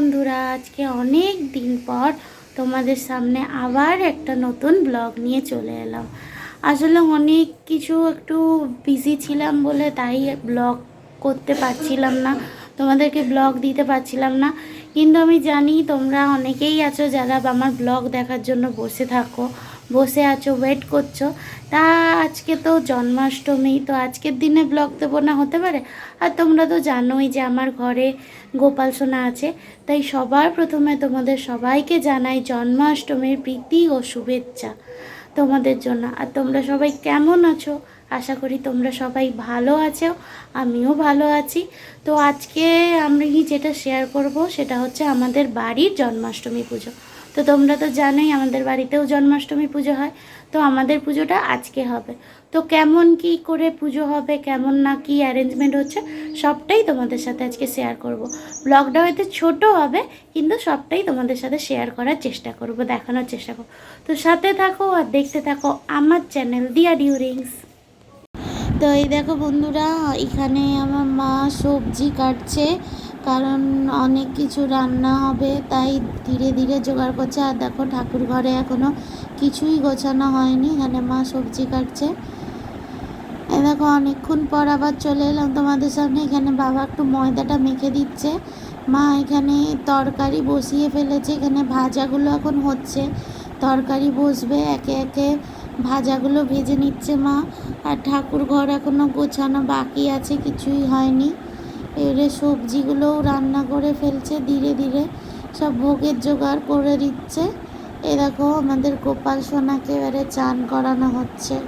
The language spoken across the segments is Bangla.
বন্ধুরা, আজকে অনেক দিন পর তোমাদের সামনে আবার একটা নতুন ব্লগ নিয়ে চলে এলাম। আসলে অনেক কিছু একটু বিজি ছিলাম বলে তাই ব্লগ করতে পারছিলাম না, তোমাদেরকে ব্লগ দিতে পারছিলাম না। কিন্তু আমি জানি তোমরা অনেকেই আছো যারা আমার ব্লগ দেখার জন্য বসে থাকো। বসে আছো ওয়েট করছ। তা আজকে তো জন্মাষ্টমী, তো আজকের দিনে ব্লগ দেবো না, হতে পারে? আর তোমরা তো জানোই যে আমার ঘরে গোপাল সোনা আছে, তাই সবার প্রথমে তোমাদের সবাইকে জানাই জন্মাষ্টমীর প্রীতি ও শুভেচ্ছা তোমাদের জন্য। আর তোমরা সবাই কেমন আছো? আশা করি তোমরা সবাই ভালো আছো, আমিও ভালো আছি। তো আজকে আমি যেটা শেয়ার করব, সেটা হচ্ছে আমাদের বাড়ির জন্মাষ্টমী পুজো। তো তোমরা তো জানোই আমাদের বাড়িতেও জন্মাষ্টমী পুজো হয়, তো আমাদের পুজোটা আজকে হবে। তো কেমন কি করে পুজো হবে, কেমন না কি অ্যারেঞ্জমেন্ট হচ্ছে, সবটাই তোমাদের সাথে আজকে শেয়ার করব। ব্লগটা হয়তো ছোট হবে, কিন্তু সবটাই তোমাদের সাথে শেয়ার করার চেষ্টা করব, দেখানোর চেষ্টা করব। তো সাথে থাকো আর দেখতে থাকো আমার চ্যানেল দিয়া ডিউরিংস তো এই দেখো বন্ধুরা, এখানে আমার মা সবজি কাটছে কারণ অনেক কিছু রান্না হবে, তাই ধীরে ধীরে জোগাড় করছে। আর দেখো, ঠাকুর ঘরে এখনও কিছুই গোছানো হয়নি। এখানে মা সবজি কাটছে। এ দেখো, অনেকক্ষণ পর আবার চলে এলাম তোমাদের সামনে। এখানে বাবা একটু ময়দাটা মেখে দিচ্ছে। মা এখানে তরকারি বসিয়ে ফেলেছে। এখানে ভাজাগুলো এখন হচ্ছে। তরকারি বসবে, একে একে ভাজাগুলো ভেজে নিচ্ছে মা। আর ঠাকুর ঘর এখনও গোছানো বাকি আছে, কিছুই হয়নি। এবারে সবজিগুলোও রান্না করে ফেলছে, ধীরে ধীরে সব ভোগের জোগাড় করে দিচ্ছে। এ দেখো, আমাদের গোপাল সোনাকে এবারে চান করানো হচ্ছে।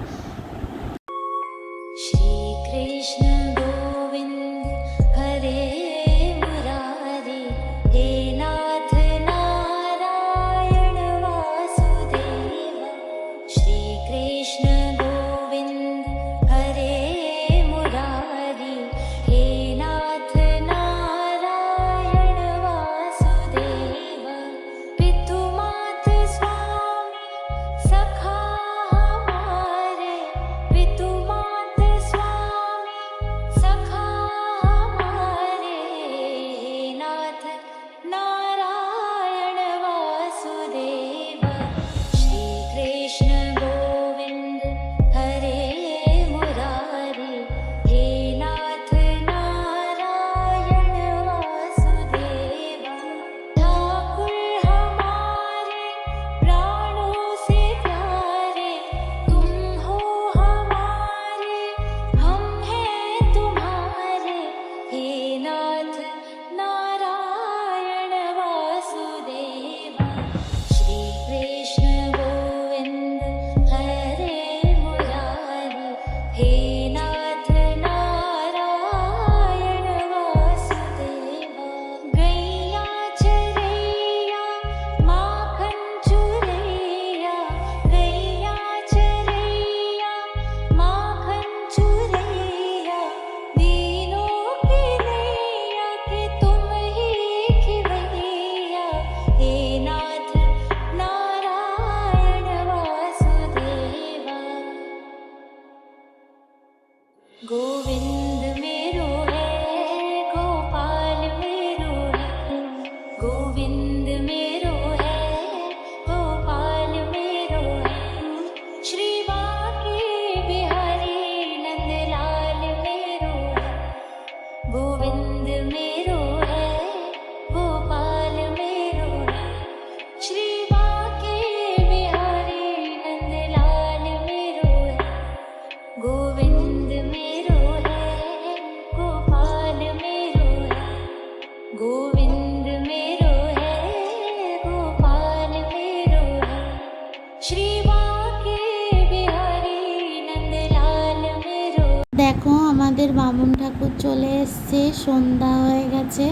দেখো, আমাদের বামুন ঠাকুর চলে এসছে, সন্ধ্যা হয়ে গেছে।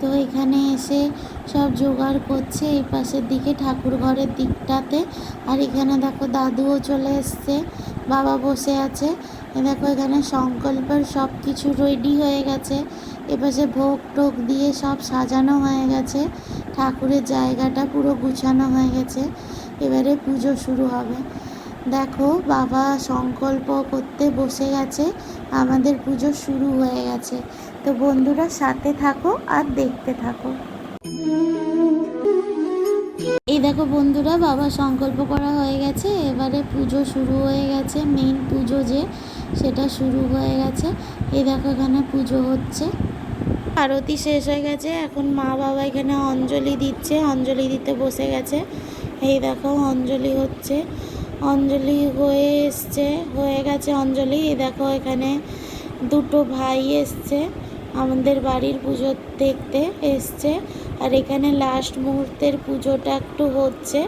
তো এখানে এসে সব জোগাড় করছে এই পাশের দিকে ঠাকুর ঘরের দিকটাতে। আর এখানে দেখো দাদুও চলে এসছে। বাবা বসে আছে। দেখো এখানে সংকল্পের সব কিছু রেডি হয়ে গেছে। এপাশে ভোগ টোক দিয়ে সব সাজানো হয়ে গেছে। ঠাকুরের জায়গাটা পুরো গুছানো হয়ে গেছে। এবারে পুজো শুরু হবে। দেখো বাবা সংকল্প করতে বসে গেছে। আমাদের পুজো শুরু হয়ে গেছে। তো বন্ধুরা সাথে থাকো আর দেখতে থাকো। দেখো বন্ধুরা, বাবা সংকল্প করা হয়ে গেছে। এবারে পুজো শুরু হয়ে গেছে। মেইন পুজো যে, সেটা শুরু হয়ে গেছে। এই দেখো এখানে পুজো হচ্ছে। আরতি শেষ হয়ে গেছে। এখন মা বাবা এখানে অঞ্জলি দিচ্ছে। অঞ্জলি দিতে বসে গেছে। এই দেখো অঞ্জলি হচ্ছে। অঞ্জলি হয়ে এসছে। হয়ে গেছে অঞ্জলি। এই দেখো এখানে দুটো ভাই এসছে। আমাদের বাড়ির পুজো দেখতে এসছে। আর এখানে লাস্ট মুহূর্তের পুজোটা একটু হচ্ছে।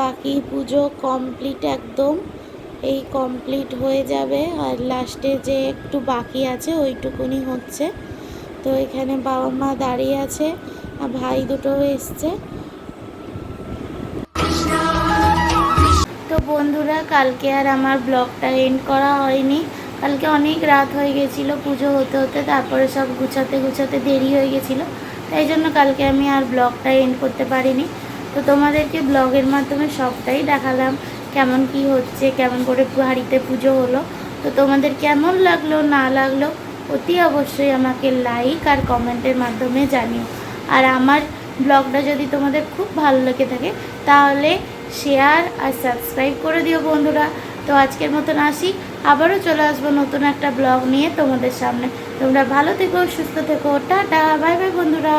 বাকি পুজো কমপ্লিট একদম। এই কমপ্লিট হয়ে যাবে আর লাস্টে যে একটু বাকি আছে ওইটুকুনি হচ্ছে। তো এখানে বাবা মা দাঁড়িয়ে আছে আর ভাই দুটো এসছে। তো বন্ধুরা, কালকে আর আমার ব্লগটা এন্ড করা হয়নি। কালকে অনেক রাত হয়ে গেছিল পুজো হতে হতে, তারপরে সব গুছাতে গুছাতে দেরি হয়ে গেছিল। তাই জন্য কালকে আমি আর ব্লগটা এন্ড করতে পারিনি। তো তোমাদেরকে ব্লগের মাধ্যমে সবটাই দেখালাম, কেমন কি হচ্ছে, কেমন করে বাড়িতে পুজো হলো। তো তোমাদের কেমন লাগল, না লাগল, অতি অবশ্যই আমাকে লাইক আর কমেন্টের মাধ্যমে জানিও। আর আমার ব্লগটা যদি তোমাদের খুব ভালো লেগে থাকে, তাহলে শেয়ার আর সাবস্ক্রাইব করে দিও বন্ধুরা। তো আজকের মতন আসি আবারও চলে আসব নতুন একটা ব্লগ নিয়ে তোমাদের সামনে। তোমরা ভালো থেকো, সুস্থ থেকো, টাটা, বাই বাই বন্ধুরা।